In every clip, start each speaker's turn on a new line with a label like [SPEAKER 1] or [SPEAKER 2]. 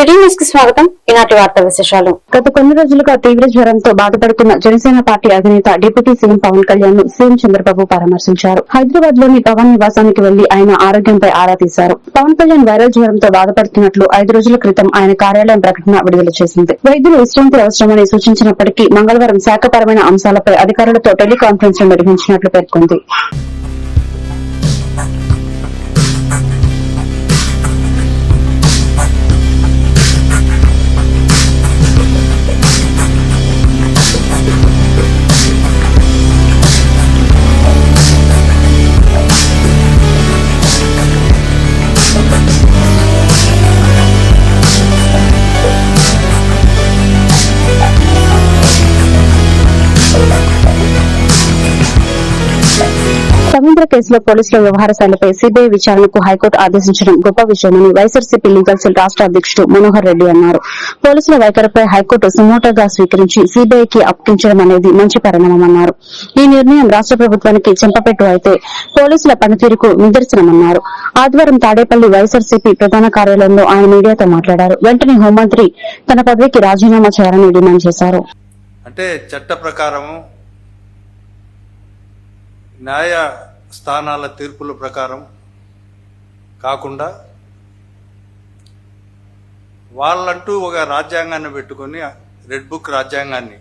[SPEAKER 1] City న్యూస్కి స్వాగతం. ఈనాటి వార్తా విశేషాలు. గత కొన్ని రోజులుగా తీవ్ర జ్వరంతో బాధపడుతున్న జనసేన పార్టీ అధినేత డిప్యూటీ సీఎం పవన్ కళ్యాణ్ను సీఎం చంద్రబాబు పరామర్శించారు. హైదరాబాద్లోని పవన్ నివాసానికి వెళ్ళి ఆయన ఆరోగ్యంపై ఆరా తీశారు. పవన్ కళ్యాణ్ వైరల్ జ్వరంతో బాధపడుతున్నట్లు ఐదు రోజుల క్రితం ఆయన కార్యాలయం ప్రకటన విడుదల చేసింది. వైద్యులు విశ్రాంతి అవసరమని సూచించినప్పటికీ మంగళవారం శాఖపరమైన అంశాలపై అధికారులతో టెలికాన్ఫరెన్స్ నిర్వహించినట్లు పేర్కొంది. కేసులో పోలీసుల వ్యవహార సిబిఐ విచారణకు హైకోర్టు ఆదేశించడం గొప్ప విషయమని వైఎస్ఆర్సీపీ లీగల్ సెల్ రాష్ట అధ్యకుడు మనోహర్ రెడ్డి అన్నారు. పోలీసుల వైఖరిపై హైకోర్టు సుమోటోగా స్వీకరించి సిబిఐకి అప్పగించడం అనేది మంచి పరిణామమన్నారు. ఈ నిర్ణయం రాష్ట ప్రభుత్వానికి చెంపపెట్టు అయితే పోలీసుల పనితీరుకు నిదర్శనమన్నారు. ఆదివారం తాడేపల్లి వైఎస్ఆర్సీపీ ప్రధాన కార్యాలయంలో ఆయన మీడియాతో మాట్లాడారు. వెంటనే హోంమంత్రి తన పదవికి రాజీనామా చేయాలని డిమాండ్ చేశారు.
[SPEAKER 2] అంటే చట్ట ప్రకారము న్యాయ స్థానాల తీర్పుల ప్రకారం కాకుండా వాళ్ళంటూ ఒక రాజ్యాంగాన్ని పెట్టుకొని రెడ్ బుక్ రాజ్యాంగాన్ని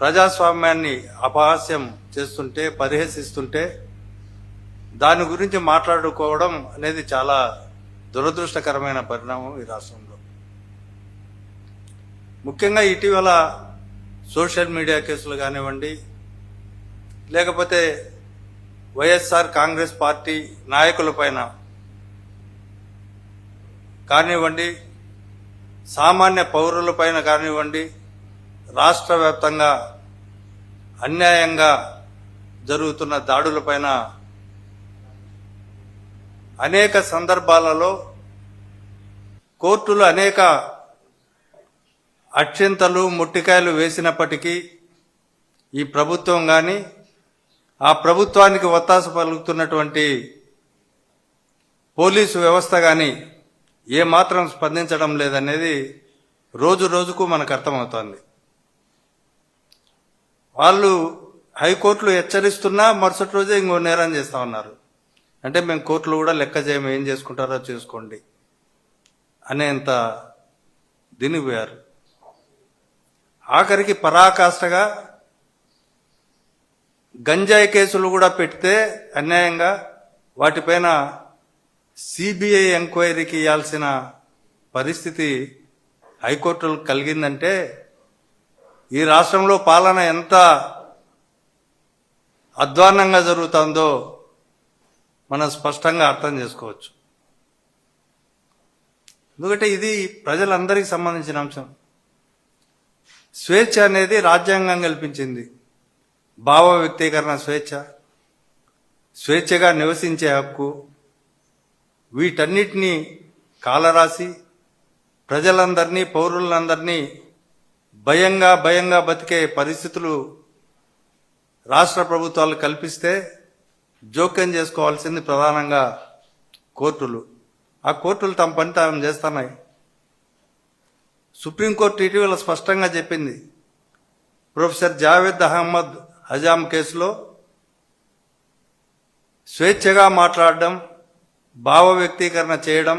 [SPEAKER 2] ప్రజాస్వామ్యాన్ని అపహాస్యం చేస్తుంటే పరిహసిస్తుంటే దాని గురించి మాట్లాడుకోవడం అనేది చాలా దురదృష్టకరమైన పరిణామం ఈ రాష్ట్రంలో. ముఖ్యంగా ఇటీవల సోషల్ మీడియా కేసులు కానివ్వండి లేకపోతే వైఎస్ఆర్ కాంగ్రెస్ పార్టీ నాయకులపైన కానివ్వండి సామాన్య పౌరులపైన కానివ్వండి రాష్ట్ర వ్యాప్తంగా అన్యాయంగా జరుగుతున్న దాడులపైన అనేక సందర్భాలలో కోర్టులు అనేక అక్షింతలు ముట్టికాయలు వేసినప్పటికీ ఈ ప్రభుత్వం కానీ ఆ ప్రభుత్వానికి ఒత్తాస పలుకుతున్నటువంటి పోలీసు వ్యవస్థ కానీ ఏమాత్రం స్పందించడం లేదనేది రోజు రోజుకు మనకు అర్థమవుతోంది. వాళ్ళు హైకోర్టులు హెచ్చరిస్తున్నా మరుసటి రోజే ఇంకో నేరం చేస్తా ఉన్నారు. అంటే మేము కోర్టులు కూడా లెక్క చేయము ఏం చేసుకుంటారో చేసుకోండి అనేంత దినిపోయారు. ఆఖరికి పరాకాష్ఠగా గంజాయి కేసులు కూడా పెడితే అన్యాయంగా వాటిపైన సిబిఐ ఎంక్వైరీకి ఇవ్వాల్సిన పరిస్థితి హైకోర్టులకు కలిగిందంటే ఈ రాష్ట్రంలో పాలన ఎంత అధ్వాన్నంగా జరుగుతుందో మనం స్పష్టంగా అర్థం చేసుకోవచ్చు. ఎందుకంటే ఇది ప్రజలందరికీ సంబంధించిన అంశం. స్వేచ్ఛ అనేది రాజ్యాంగం కల్పించింది. భావ వ్యక్తీకరణ స్వేచ్ఛ స్వేచ్ఛగా నివసించే హక్కు వీటన్నిటినీ కాలరాసి ప్రజలందరినీ పౌరులందరినీ భయంగా భయంగా బతికే పరిస్థితులు రాష్ట్ర ప్రభుత్వాలు కల్పిస్తే జోక్యం చేసుకోవాల్సింది ప్రధానంగా కోర్టులు. ఆ కోర్టులు తమ పని తాము చేస్తున్నాయి. సుప్రీంకోర్టు ఇటీవల స్పష్టంగా చెప్పింది ప్రొఫెసర్ జావేద్ అహ్మద్ హజాం కేసులో స్వేచ్ఛగా మాట్లాడడం భావ వ్యక్తీకరణ చేయడం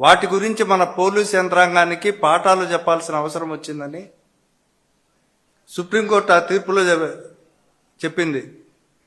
[SPEAKER 2] వాటి గురించి మన పోలీస్ యంత్రాంగానికి పాఠాలు చెప్పాల్సిన అవసరం వచ్చిందని సుప్రీంకోర్టు ఆ తీర్పులో చెప్పింది.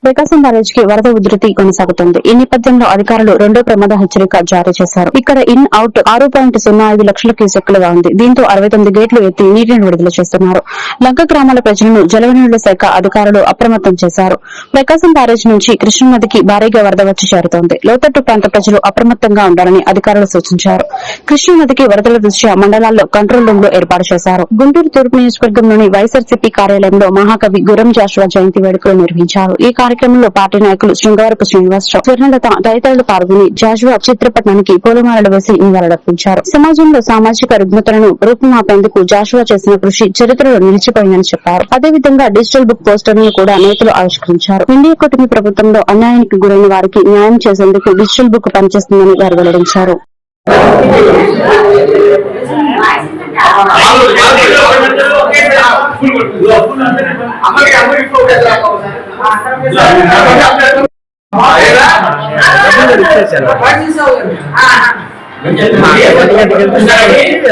[SPEAKER 1] ప్రకాశం బ్యారేజ్కి వరద ఉధృతి కొనసాగుతుంది. ఈ నేపథ్యంలో అధికారులు రెండో ప్రమాద హెచ్చరిక జారీ చేశారు. ఇక్కడ ఇన్ అవుట్ ఆరు పాయింట్ సున్నా ఐదు లక్షల క్యూసెక్కులుగా ఉంది. దీంతో అరవై తొమ్మిది గేట్లు ఎత్తి నీటిని విడుదల చేస్తున్నారు. లంక గ్రామాల ప్రజలను జలవనరుల శాఖ అధికారులు అప్రమత్తం చేశారు. ప్రకాశం బ్యారేజ్ నుంచి కృష్ణానదికి భారీగా వరద వచ్చి చేరుతోంది. లోతట్టు ప్రాంత ప్రజలు అప్రమత్తంగా ఉండాలని అధికారులు సూచించారు. కృష్ణానదికి వరదల దృష్ట్యా మండలాల్లో కంట్రోల్ రూమ్లో ఏర్పాటు చేశారు. గుంటూరు తూర్పు నియోజకవర్గంలోని వైఎస్ఆర్సీపీ కార్యాలయంలో మహాకవి గురం జాషువా జయంతి వేడుకలు నిర్వహించారు. ఈ కార్యక్రమంలో కార్యక్రమంలో పార్టీ నాయకులు శృంగవరపు శ్రీనివాసరావు స్వర్ణలత తదితరులు పాల్గొని జాజువా చిత్రపటానికి పూలమాలలు వేసి నివాళులర్పించారు. సమాజంలో సామాజిక రుగ్మతలను రూపుమాపేందుకు జాషువా చేసిన కృషి చరిత్రలో నిలిచిపోయిందని చెప్పారు. అదేవిధంగా డిజిటల్ బుక్ పోస్టర్లను కూడా నేతలు ఆవిష్కరించారు. ఇండియా కూటమి ప్రభుత్వంలో అన్యాయానికి గురైన వారికి న్యాయం చేసేందుకు డిజిటల్ బుక్ పనిచేస్తుందని వారు వెల్లడించారు.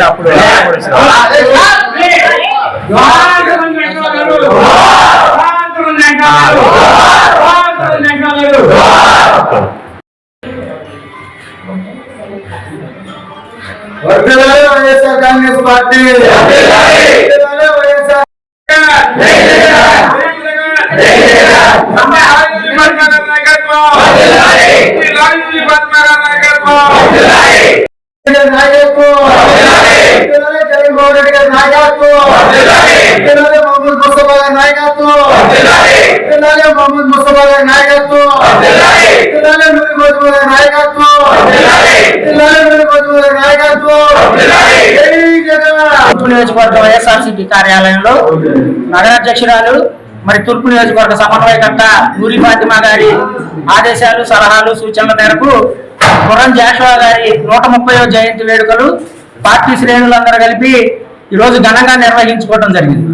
[SPEAKER 3] అప్పుడు
[SPEAKER 4] వర్ధిల్లాలి వైఎస్ఆర్ కాంగ్రెస్ పార్టీ వర్ధిల్లాలి వైఎస్ఆర్ నాయకత్వం వర్ధిల్లాలి జగన్మోహన్ రెడ్డి గారి నాయకత్వం వర్ధిల్లాలి మహమ్మద్ ముస్తఫా గారి నాయకత్వం వర్ధిల్లాలి మహమ్మద్ ముస్తఫా గారి నాయకత్వం వర్ధిల్లాలి నూరి మధుమ గారి నాయకత్వం
[SPEAKER 3] తూర్పు నియోజకవర్గ వైఎస్ఆర్సీపీ కార్యాలయంలో నగరాధ్యక్షురాలు మరి తూర్పు నియోజకవర్గ సమన్వయకర్త నూరి ఫాతిమా గారి ఆదేశాలు సలహాలు సూచనల మేరకు గుర్రం జాషువా గారి నూట ముప్పై జయంతి వేడుకలు పార్టీ శ్రేణులందరూ కలిపి ఈరోజు ఘనంగా నిర్వహించుకోవడం జరిగింది.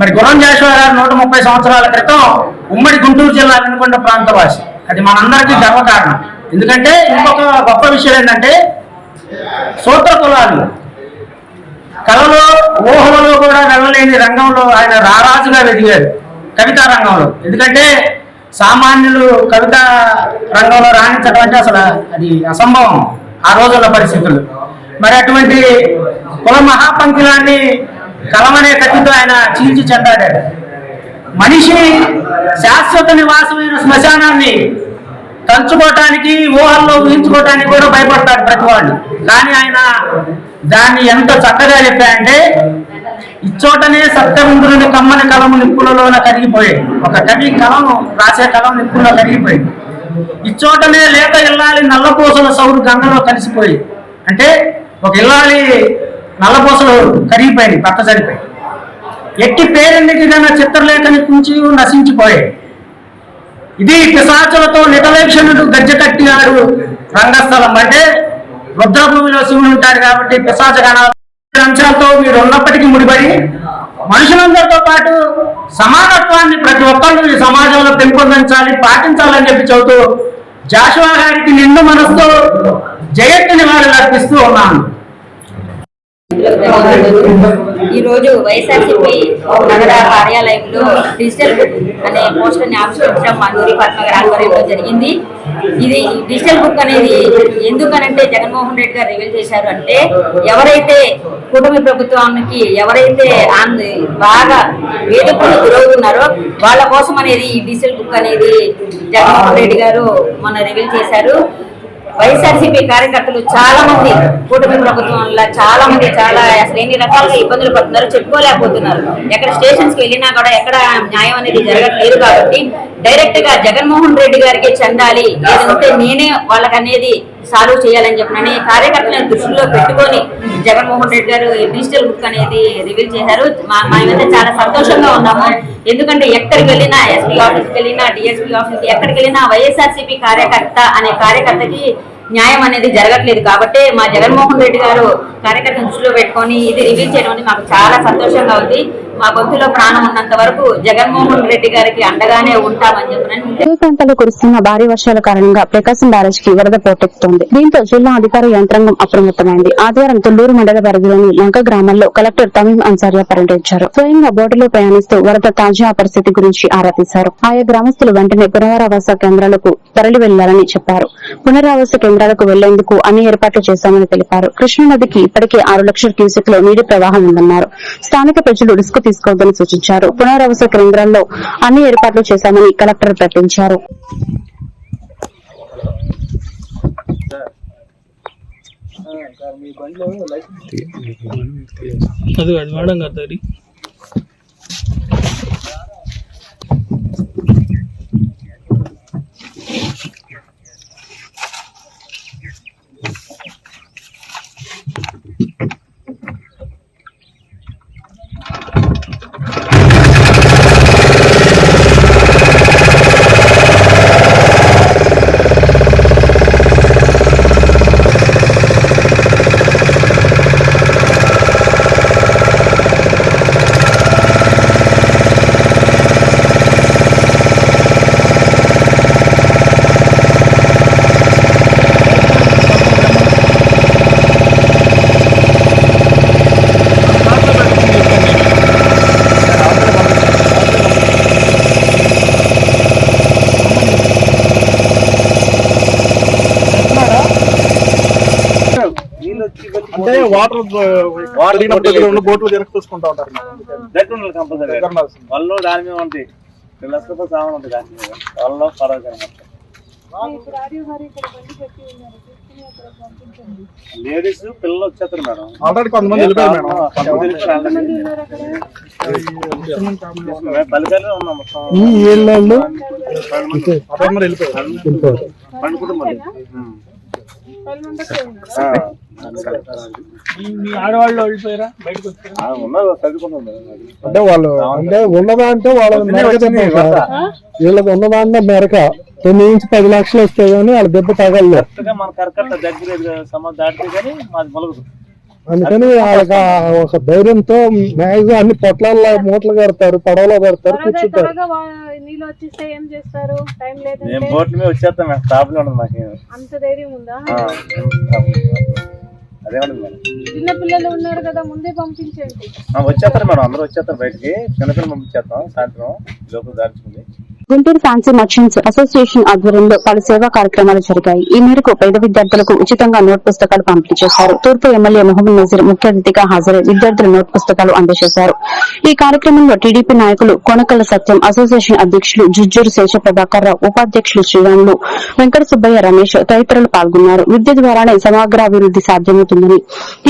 [SPEAKER 3] మరి గుర్రం జాషువా గారు నూట ముప్పై సంవత్సరాల క్రితం ఉమ్మడి గుంటూరు జిల్లా వెనుకొండ ప్రాంతవాసి. అది మనందరికీ గర్వకారణం. ఎందుకంటే ఇంకొక గొప్ప విషయం ఏంటంటే సూత్ర కులాలు కళలో ఊహలలో కూడా వెళ్ళలేని రంగంలో ఆయన రారాజుగా వెదిగాడు కవితా రంగంలో. ఎందుకంటే సామాన్యులు కవిత రంగంలో రాణించడం అంటే అసలు అది అసంభవం ఆ రోజుల పరిస్థితులు. మరి అటువంటి కుల మహాపంకిలాన్ని కలమనే కత్తితో ఆయన చీల్చి చెందాడాడు మనిషి శాశ్వత నివాసమైన శ్మశానాన్ని తలుచుకోవటానికి ఊహల్లో ఊహించుకోవటానికి కూడా భయపడతాడు ప్రతి వాళ్ళు కానీ ఆయన దాన్ని ఎంత చక్కగా చెప్పాయంటే ఇచ్చోటనే సత్కవిందులని కమ్మని కలము నిప్పులలోన కరిగిపోయాయి. ఒక కవి కలం రాసే కలం నిప్పుల్లో కరిగిపోయింది ఇచ్చోటనే లేత ఇల్లాలి నల్లపూసల సౌరు గంగలో కలిసిపోయి. అంటే ఒక ఇల్లాలి నల్లపూసలు కరిగిపోయింది పక్క చనిపోయి ఎట్టి పేరెందుకు చిత్రలేఖని కుంచి నశించిపోయాయి. ఇది పిశాచులతో నిటలేక్షణుడు గజ్జ కట్టినాడు రంగస్థలం. అంటే రుద్రభూమిలో శివుడు ఉంటారు కాబట్టి పిశాచ గణాలు అంశాలతో మీరు ఉన్నప్పటికీ ముడిపడి మనుషులందరితో పాటు సమానత్వాన్ని ప్రతి ఒక్కళ్ళు ఈ సమాజంలో పెంపొందించాలి పాటించాలని చెప్పి చెబుతూ జాషువా గారికి నిండు మనస్తో జయత్తు నివాళులు అర్పిస్తూ ఉన్నాను.
[SPEAKER 5] ఈ రోజు వైఎస్ఆర్సీపీ నగర కార్యాలయంలో డిజిటల్ బుక్ అనే పోస్టర్ని ఆవిష్కరించడం మా పద్మగారి ఆధ్వర్యంలో జరిగింది. ఇది డిజిటల్ బుక్ అనేది ఎందుకనంటే జగన్మోహన్ రెడ్డి గారు రివీల్ చేశారు అంటే ఎవరైతే కూటమి ప్రభుత్వానికి ఎవరైతే బాగా వేదికలు గురవుతున్నారో వాళ్ళ కోసం అనేది ఈ డిజిటల్ బుక్ అనేది జగన్మోహన్ రెడ్డి గారు మొన్న రివీల్ చేశారు. వైఎస్ఆర్సీపీ కార్యకర్తలు చాలా మంది కూటమి ప్రభుత్వం వల్ల చాలా మంది చాలా అసలు ఎన్ని రకాలుగా ఇబ్బందులు పడుతున్నారు చెప్పుకోలేకపోతున్నారు. ఎక్కడ స్టేషన్స్కి వెళ్ళినా కూడా ఎక్కడ న్యాయం అనేది జరగట్లేదు కాబట్టి డైరెక్ట్గా జగన్మోహన్ రెడ్డి గారికి చెందాలి. లేదంటే నేనే వాళ్ళకి అనేది సాల్వ్ చేయాలని చెప్పినని కార్యకర్తలను దృష్టిలో పెట్టుకొని జగన్మోహన్ రెడ్డి గారు ఈ డిజిటల్ బుక్ అనేది రివీల్ చేశారు. మేమైతే చాలా సంతోషంగా ఉన్నాము. ఎందుకంటే ఎక్కడికి వెళ్ళినా ఎస్పీ ఆఫీస్కి వెళ్ళినా డిఎస్పీ ఆఫీస్కి ఎక్కడికి వెళ్ళినా వైఎస్ఆర్సీపీ కార్యకర్త అనే కార్యకర్తకి న్యాయం అనేది జరగట్లేదు కాబట్టి మా జగన్మోహన్ రెడ్డి గారు కార్యకర్త దృష్టిలో పెట్టుకొని ఇది రివీల్ చేయడం మాకు చాలా సంతోషంగా ఉంది. మా గొంతులో ప్రాణం ఉన్నంత వరకు జగన్మోహన్ రెడ్డి గారికి అండగానే ఉంటామని చెప్పినని
[SPEAKER 1] ప్రాంతాల్లో కురుస్తున్న భారీ వర్షాల కారణంగా ప్రకాశం బ్యారేజ్కి వరద పోటెత్తుతోంది దీంతో జిల్లా అధికార యంత్రాంగం అప్రమత్తమైంది. ఆదివారం తుళ్ళూరు మండల పరిధిలోని లంక గ్రామంలో కలెక్టర్ తమిం అన్సారియా పర్యటించారు. స్వయంగా బోటులో ప్రయాణిస్తూ వరద తాజా పరిస్థితి గురించి ఆరా తీశారు. ఆయా గ్రామస్తులు వెంటనే పునరావాస కేంద్రాలకు తరలి వెళ్ళాలని చెప్పారు. పునరావాస కేంద్రాలకు వెళ్ళేందుకు అన్ని ఏర్పాట్లు చేశామని తెలిపారు. కృష్ణా నదికి ఇప్పటికే ఆరు లక్షల క్యూసెక్లో నీటి ప్రవాహం ఉందన్నారు. స్థానిక ప్రజలు రిస్క్ తీసుకోవద్దని సూచించారు. పునరావాస కేంద్రాల్లో అన్ని ఏర్పాట్లు చేశామని కలెక్టర్ ప్రకటించారు.
[SPEAKER 6] Thank you. వాటర్ వాటర్ దగ్గర ఉన్న బోట్లు వెనక్కి చూసుకుంటా ఉంటారు
[SPEAKER 7] దగ్గర ఉండాలి కంపల్సరీ. వాళ్ళు దాని మీద ఉంటాయి రూపాయలు సామాన్ ఉంటుంది దాని మీద. వాళ్ళు పడవ లేడీస్ పిల్లలు వచ్చేస్తారు మేడం.
[SPEAKER 6] ఆల్రెడీ కొంతమంది వెళ్ళిపోయారు మేడం.
[SPEAKER 7] పల్లెటూరులో ఉన్నాం మొత్తం.
[SPEAKER 6] ఈ ఏళ్ళు వెళ్ళిపోయారు.
[SPEAKER 8] అంటే వాళ్ళు అంటే ఉన్నదా అంటే వాళ్ళ మెరక చెప్పారు సార్. వీళ్ళది ఉన్నదాన్న మెరక. తొమ్మిది నుంచి పది లక్షలు వస్తాయి కానీ వాళ్ళ దెబ్బ తగలలేదు
[SPEAKER 7] కరెక్ట్గా మన కరెక్ట్ దగ్గర సమాజ్ దాటితే కానీ మాది మొలగదు
[SPEAKER 8] అందుకని వాళ్ళకి ఒక ధైర్యంతో మ్యాక్సిమం అన్ని పొట్లాల్లో మూటలు కడతారు పడవలో కడతారు
[SPEAKER 9] అదే
[SPEAKER 8] కూర్చుంటారు.
[SPEAKER 9] నీళ్ళు వచ్చేస్తే ఏం చేస్తారు? టైం
[SPEAKER 7] మేము
[SPEAKER 9] లేదంటే
[SPEAKER 7] బోట్ల మీద వచ్చేస్తాం మాకేం.
[SPEAKER 9] అంత ధైర్యం ఉందా?
[SPEAKER 7] ఆ, అదే ఉండదు మేడం.
[SPEAKER 9] చిన్న పిల్లలు ఉన్నారు కదా ముందే పంపించండి
[SPEAKER 7] ఆ, వచ్చేస్తారు మేడం అందరూ వచ్చేస్తారు బయటికి. చిన్నపిల్లలు పంపించేస్తాం సాయంత్రం లోపల దాచుకుంది
[SPEAKER 1] గుంటూరు ఫ్యాన్సీ మర్చెంట్స్ అసోసియేషన్ ఆధ్వర్యంలో పలు సేవా కార్యక్రమాలు జరిగాయి. ఈ మేరకు పేద విద్యార్థులకు ఉచితంగా నోట్ పుస్తకాలు పంపిణీ చేశారు. తూర్పు ఎమ్మెల్యే మొహమ్మద్ నజీర్ ముఖ్య అతిథిగా హాజరై విద్యార్థుల నోట్ పుస్తకాలు అందజేశారు. ఈ కార్యక్రమంలో టీడీపీ నాయకులు కొనకల్ల సత్యం అసోసియేషన్ అధ్యక్షులు జుజ్జూరు శేష ప్రభాకర్ రావు ఉపాధ్యక్షులు శ్రీరాములు వెంకట సుబ్బయ్య రమేష్ తదితరులు పాల్గొన్నారు. విద్య ద్వారానే సమగ్రాభివృద్ది సాధ్యమవుతుందని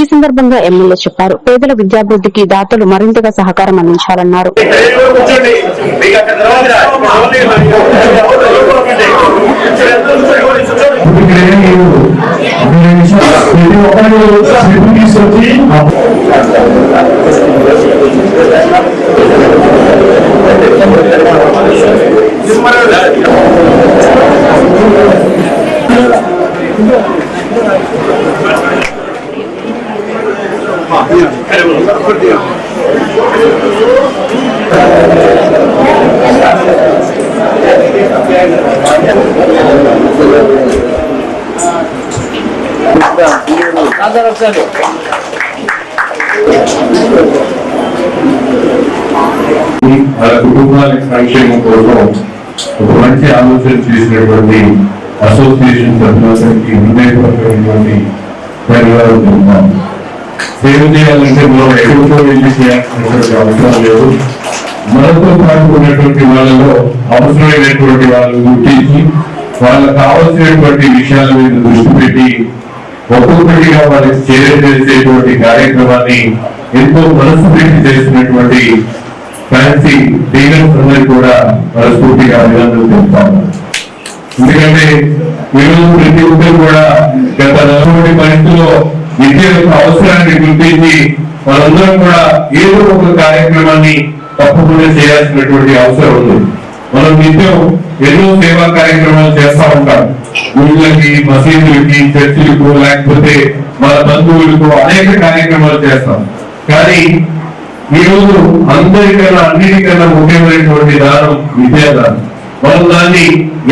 [SPEAKER 1] ఈ సందర్భంగా ఎమ్మెల్యే చెప్పారు. పేదల విద్యాభివృద్ధికి దాతలు మరింతగా సహకారం అందించాలన్నారు. Venga, catrovare!
[SPEAKER 10] వాళ్ళ కుటుంబాలకు సంక్షేమం కోసం ఒక మంచి ఆలోచన చేసినటువంటి అసోసియేషన్ సభ్యులందరికీ హృదయపూర్వకమైనటువంటి ధన్యవాదాలు చెప్తాం సేవ చేయాలంటే మనం ఎక్కడికో వెళ్ళి చేయాల్సినటువంటి అవసరం లేదు మనతో పాటు ఉన్నటువంటి వాళ్ళలో అవసరమైనటువంటి వాళ్ళు గుర్తించి వాళ్ళకు కావలసినటువంటి విషయాల మీద దృష్టి పెట్టి ఒక్కొక్కటిగా వాళ్ళకి చేసేటువంటి కార్యక్రమాన్ని ఎంతో మనసు పెట్టి చేసినటువంటి ఫ్యాన్సీ డీలర్స్ అందరికీ కూడా మనస్ఫూర్తిగా అభినందనలు తెలుపుతాను ఎందుకంటే ఈరోజు ప్రతి ఒక్కరు కూడా గత నలభై పరిస్థితుల్లో విద్య యొక్క అవసరాన్ని గుర్తించి మనందరం కూడా ఏదో ఒక కార్యక్రమాన్ని తప్పకుండా చేయాల్సినటువంటి అవసరం ఉంది. మనం నిత్యం ఎన్నో సేవా కార్యక్రమాలు చేస్తా ఉంటాం. గుళ్ళకి మసీదులకి చర్చిలకు లేకపోతే మన బంధువులకు అనేక కార్యక్రమాలు చేస్తాం. కానీ ఈ రోజు అందరికన్నా అన్నిటికన్నా ముఖ్యమైనటువంటి దానం విద్యాదానం. మనం దాన్ని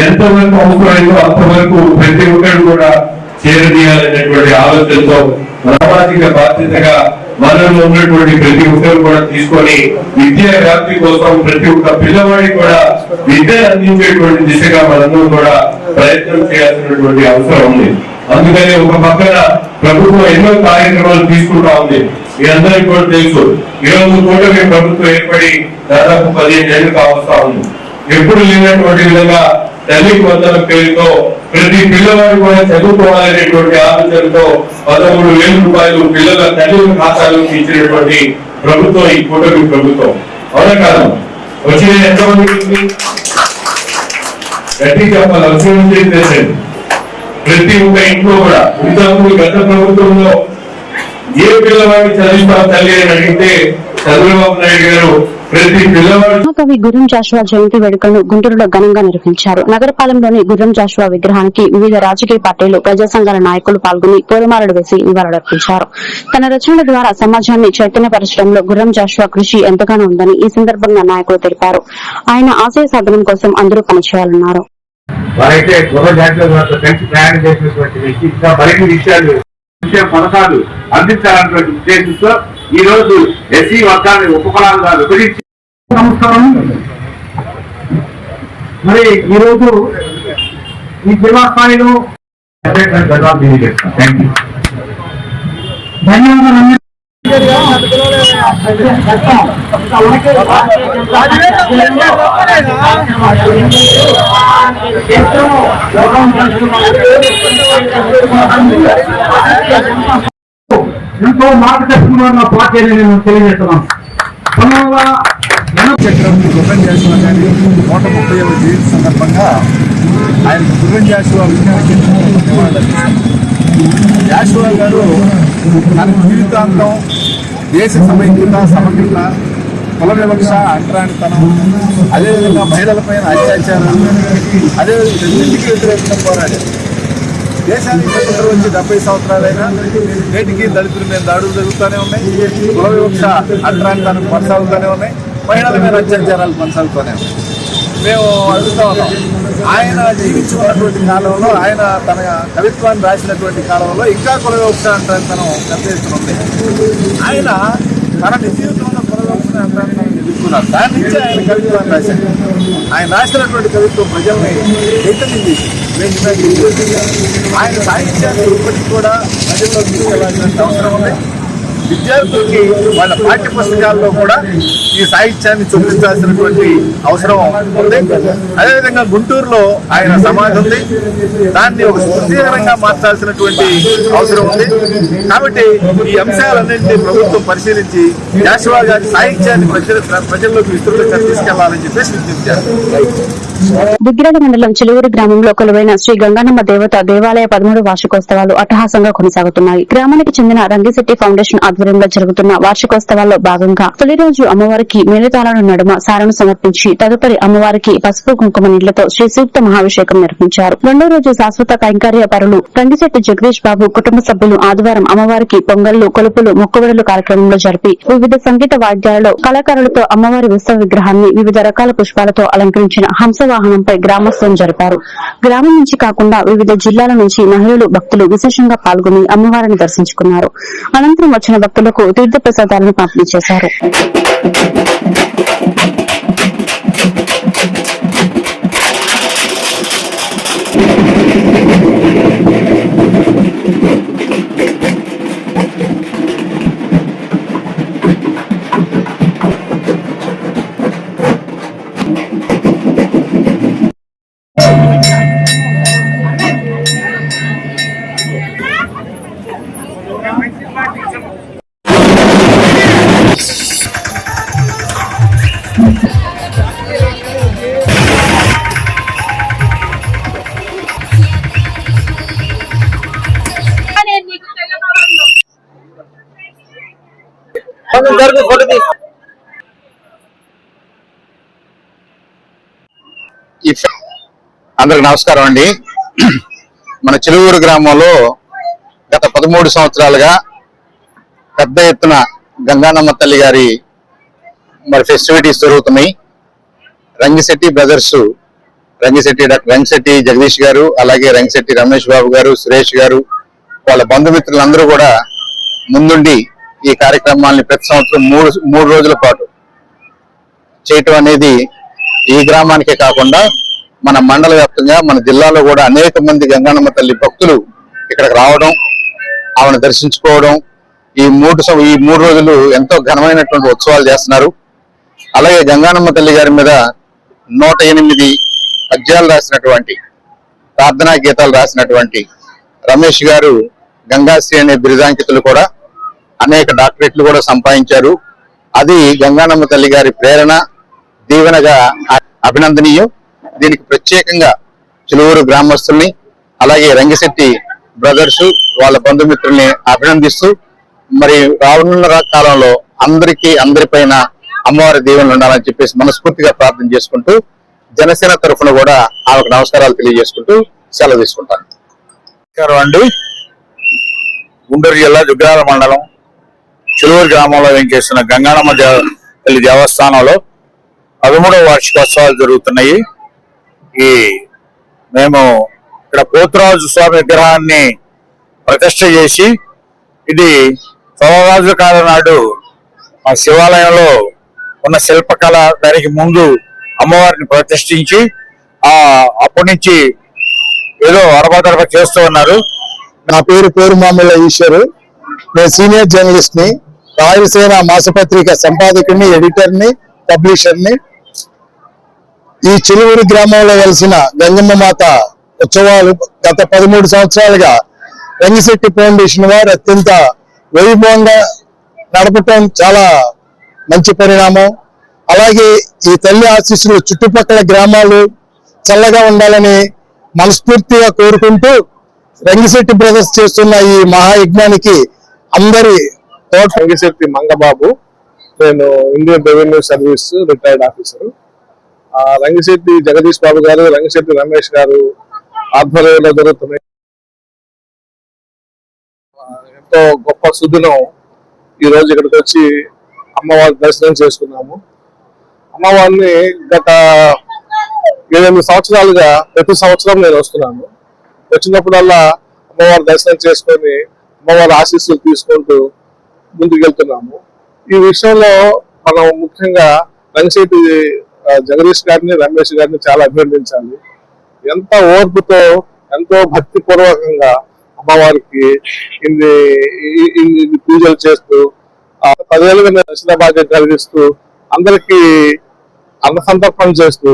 [SPEAKER 10] ఎంతవరకు అవసరమైందో అంతవరకు ప్రతి ఒక్కరు కూడా చేరదీయాలనేటువంటి ఆలోచనతో సామాజిక బాధ్యతగా మనలో ఉన్నటువంటి ప్రతి ఒక్కరు కూడా తీసుకొని విద్యా వ్యాప్తి కోసం ప్రతి ఒక్క పిల్లవాడికి కూడా విద్య అందించేటువంటి దిశగా మనందరం కూడా ప్రయత్నం చేయాల్సినటువంటి అవసరం ఉంది. అందుకని ఒక పక్కన ప్రభుత్వం ఎన్నో కార్యక్రమాలు తీసుకుంటా ఉంది. మీ అందరికీ కూడా తెలుసు ఈ రోజు కూటమి ప్రభుత్వం ఏర్పడి దాదాపు పదిహేను ఏళ్ళు కావస్తా ఉంది. ఎప్పుడు లేనటువంటి విధంగా తల్లికి వందల పేరుతో ప్రతి పిల్లవాడు కూడా చదువుకోవాలనేటువంటి ఆలోచనతో పదమూడు వేల రూపాయలు పిల్లల తల్లి ఖాతాలో ఇచ్చినటువంటి ప్రభుత్వం ఈ కూటమి ప్రభుత్వం. అవునా కాదు? వచ్చిన ఎంతమంది గట్టి చెప్పాలి అవసరం చేసేది ప్రతి ఒక్క ఇంట్లో కూడా ఇంతకుముందు గత ప్రభుత్వంలో ఏ పిల్లవాడిని చదివిస్తాం తల్లి అని అడిగితే చంద్రబాబు నాయుడు గారు ప్రతి పిల్లవాడు
[SPEAKER 1] మహాకవి గుర్రం జాషువా జయంతి వేడుకలను గుంటూరులో ఘనంగా నిర్వహించారు. నగరపాలెంలోని గుర్రం జాషువా విగ్రహానికి వివిధ రాజకీయ పార్టీలు ప్రజా సంఘాల నాయకులు పాల్గొని పూలమాలలు వేసి నివాళులర్పించారు తన రచనల ద్వారా సమాజాన్ని చైతన్యపరచడంలో గుర్రం జాషువా కృషి ఎంతగానో ఉందని ఈ సందర్భంగా నాయకులు తెలిపారు. ఆయన ఆశయ సాధనం కోసం అందరూ పనిచేయాలన్నారు.
[SPEAKER 10] వారైతే గృహ జాతీయ కలిసి ప్రయాణం చేసినటువంటి వ్యక్తి. ఇంకా మరిన్ని విషయాలు విషయ పథకాలు అందించాలన్నటువంటి ఉద్దేశంతో ఈ రోజు ఎస్సీ వర్గాన్ని ఉపకులాలుగా విభజించి
[SPEAKER 8] నమస్కారం. మరి ఈరోజు ఈ జిల్లా స్థాయిలో
[SPEAKER 10] ధన్యవాదాలు. యూ
[SPEAKER 4] ఎంతో మార్గదర్శకంగా నా పార్టీ నేను తెలియజేస్తున్నాను.
[SPEAKER 6] చక్రం గుర్రం గారి నూట ముప్పై జయంతి సందర్భంగా ఆయన గుర్రం జాషువా విజ్ఞాన కేంద్రంలో గారు తన జీవితాంతం దేశ సమైక్యత సమగ్రత కుల వివక్ష అంటరానితనం అదేవిధంగా మహిళలపైన అత్యాచారం అదేవిధంగా ఇంటికి వ్యతిరేకంగా పోరాడారు. దేశానికి స్వతంత్రం వచ్చి డెబ్బై సంవత్సరాలైనా నేటికి దళితుల మీద దాడులు జరుగుతూనే ఉన్నాయి. కుల వివక్ష అంటరానితనం కొనసాగుతూనే ఉన్నాయి. మహిళల మీద అత్యాచారాలు కొనసాగుతూనే ఉన్నాయి. మేము అడుగుతా ఉన్నాం. ఆయన జీవించుకున్నటువంటి కాలంలో ఆయన తన కవిత్వాన్ని రాసినటువంటి కాలంలో ఇంకా కుల వివక్ష అంటరానితనం పెద్ద ఆయన తన నిజీవితంలో కుల వివక్ష అంటరానితనం ఎదుర్కొన్నారు. దాని నుంచి ఆయన కవిత్వాన్ని రాశారు. ఆయన రాసినటువంటి కవిత్వం ప్రజల్ని చైతన్యం చేసింది. ఆయన సాహిత్యాన్ని ఇప్పటికి కూడా ప్రజల్లో తీసుకెళ్ళాల్సిన అవసరం ఉంది. విద్యార్థులకి వాళ్ళ పాఠ్య పుస్తకాల్లో కూడా ఈ సాహిత్యాన్ని చూపించాల్సినటువంటి అవసరం ఉంది. అదేవిధంగా గుంటూరులో ఆయన సమాధి ఉంది. దాన్ని ఒక స్ఫూర్తికరంగా మార్చాల్సినటువంటి అవసరం ఉంది. కాబట్టి ఈ అంశాలన్నింటినీ ప్రభుత్వం పరిశీలించి జాషువా గారి సాహిత్యాన్ని ప్రజల ప్రజల్లోకి విస్తృతంగా తీసుకెళ్ళాలని చెప్పేసి విజ్ఞప్తి చేస్తారు
[SPEAKER 1] మండలం చిలువురు గ్రామంలో కొలువైన శ్రీ గంగానమ్మ దేవత దేవాలయ పదమూడు వార్షికోత్సవాలు అట్టహాసంగా కొనసాగుతున్నాయి. గ్రామానికి చెందిన రంగిశెట్టి ఫౌండేషన్ ఆధ్వర్యంలో జరుగుతున్న వార్షికోత్సవాల్లో భాగంగా తొలి రోజు అమ్మవారికి మేలుతాళాల నడుమ సారను సమర్పించి తదుపరి అమ్మవారికి పసుపు కుంకుమ నీళ్ళతో శ్రీ సూక్త మహాభిషేకం నిర్వహించారు. రెండో రోజు శాశ్వత కైంకర్య పరులు రంగిశెట్టి జగదీష్ బాబు కుటుంబ సభ్యులు ఆదివారం అమ్మవారికి పొంగళ్ళు కొలుపులు మొక్కుబడులు కార్యక్రమంలో జరిపి వివిధ సంగీత వాద్యాలలో కళాకారులతో అమ్మవారి ఉత్సవ విగ్రహాన్ని వివిధ రకాల పుష్పాలతో అలంకరించిన హంస వాహనంపై గ్రామోత్సవం జరిపారు. గ్రామం నుంచి కాకుండా వివిధ జిల్లాల నుంచి మహిళలు భక్తులు విశేషంగా పాల్గొని అమ్మవారిని దర్శించుకున్నారు. అనంతరం వచ్చిన భక్తులకు తీర్థ ప్రసాదాలను పంపిణీ చేశారు
[SPEAKER 11] అందరికి నమస్కారం అండి. మన చిలువూరు గ్రామంలో గత పదమూడు సంవత్సరాలుగా పెద్ద ఎత్తున గంగానమ్మ తల్లి గారి మరి ఫెస్టివిటీస్ జరుగుతున్నాయి. రంగిశెట్టి బ్రదర్స్ రంగిశెట్టి డాక్టర్ రంగిశెట్టి జగదీష్ గారు అలాగే రంగిశెట్టి రమేష్ బాబు గారు సురేష్ గారు వాళ్ళ బంధుమిత్రులందరూ కూడా ముందుండి ఈ కార్యక్రమాల్ని ప్రతి సంవత్సరం మూడు మూడు రోజుల పాటు చేయటం అనేది ఈ గ్రామానికే కాకుండా మన మండల వ్యాప్తంగా మన జిల్లాలో కూడా అనేక మంది గంగానమ్మ తల్లి భక్తులు ఇక్కడికి రావడం ఆమెను దర్శించుకోవడం ఈ మూడు ఈ మూడు రోజులు ఎంతో ఘనమైనటువంటి ఉత్సవాలు చేస్తున్నారు. అలాగే గంగానమ్మ తల్లి గారి మీద నూట ఎనిమిది పద్యాలు రాసినటువంటి ప్రార్థనా గీతాలు రాసినటువంటి రమేష్ గారు గంగాశ్రీ అనే బిరుదాంకితులు కూడా అనేక డాక్టరేట్లు కూడా సంపాదించారు. అది గంగానమ్మ తల్లి గారి ప్రేరణ దీవెనగా అభినందనీయం. దీనికి ప్రత్యేకంగా చిలువూరు గ్రామస్తుల్ని అలాగే రంగశెట్టి బ్రదర్స్ వాళ్ళ బంధుమిత్రుల్ని అభినందిస్తూ మరి రానున్న కాలంలో అందరికీ అందరిపైన అమ్మవారి దీవెనలు ఉండాలని చెప్పేసి మనస్ఫూర్తిగా ప్రార్థన చేసుకుంటూ జనసేన తరఫున కూడా ఆమెకు నమస్కారాలు తెలియజేసుకుంటూ సెలవు తీసుకుంటాను.
[SPEAKER 6] నమస్కారం అండి. గుంటూరు జిల్లా దుగ్గాల మండలం చిలువూరు గ్రామంలో వెంకేస్తున్న గంగానమ్మ తల్లి దేవస్థానంలో పదమూడవ వార్షికోత్సవాలు జరుగుతున్నాయి. ఈ మేము ఇక్కడ పోతురాజు స్వామి విగ్రహాన్ని ప్రతిష్ట చేసి ఇది సోమరాజు కాలం నాడు శివాలయంలో ఉన్న శిల్పకళ దానికి ముందు అమ్మవారిని ప్రతిష్ఠించి ఆ అప్పటి నుంచి ఏదో అరబదరబ చేస్తూ ఉన్నారు.
[SPEAKER 8] నా పేరు పేరు మామూలు ఈశ్వరు.
[SPEAKER 12] నేను సీనియర్ జర్నలిస్ట్ని రాయలసీమ మాసపత్రిక సంపాదకుడిని ఎడిటర్ని పబ్లిషర్ని ఈ చిలువురు గ్రామంలో వెలిసిన గంగమ్మ మాత ఉత్సవాలు గత పదమూడు సంవత్సరాలుగా రంగిశెట్టి ఫౌండేషన్ వారు అత్యంత వైభవంగా నడపటం చాలా మంచి పరిణామం. అలాగే ఈ తల్లి ఆశీస్సులు చుట్టుపక్కల గ్రామాలు చల్లగా ఉండాలని మనస్ఫూర్తిగా కోరుకుంటూ రంగిశెట్టి బ్రదర్స్ చేస్తున్న ఈ మహాయజ్ఞానికి అందరి తోట
[SPEAKER 13] రంగిశెట్టి మంగబాబు నేను Indian revenue service retired officer. Rangasetti Jagadish Babu గారు రంగశెట్టి రమేష్ గారు ఆధ్వర్యంలో జరుగుతున్నాయి. ఎంతో గొప్ప సుదినం ఈ రోజు ఇక్కడికి వచ్చి అమ్మవారి దర్శనం చేసుకున్నాము. అమ్మవారిని గత ఏడెనిమిది సంవత్సరాలుగా ప్రతి సంవత్సరం నేను వస్తున్నాను. వచ్చినప్పుడల్లా అమ్మవారి దర్శనం చేసుకొని అమ్మవారి ఆశీస్సులు తీసుకుంటూ ముందుకెళ్తున్నాము. ఈ విషయంలో మనం ముఖ్యంగా రంగశెట్టి జగదీష్ గారిని రమేష్ గారిని చాలా అభినందించాలి. ఎంత ఓర్పుతో ఎంతో భక్తి పూర్వకంగా అమ్మవారికి ఇన్ని ఇన్ని పూజలు చేస్తూ ఆ పదేళ్ళుగా దర్శన బాధ్యత కలిగిస్తూ అందరికీ అన్నసంతర్పణ చేస్తూ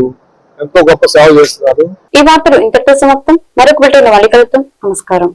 [SPEAKER 13] ఎంతో గొప్ప సేవ చేస్తున్నారు.
[SPEAKER 1] ఈ వార్తలు ఇంతటితో సమాప్తం. మరొక బిల్టన్ మళ్ళీ కలుద్దాం. నమస్కారం.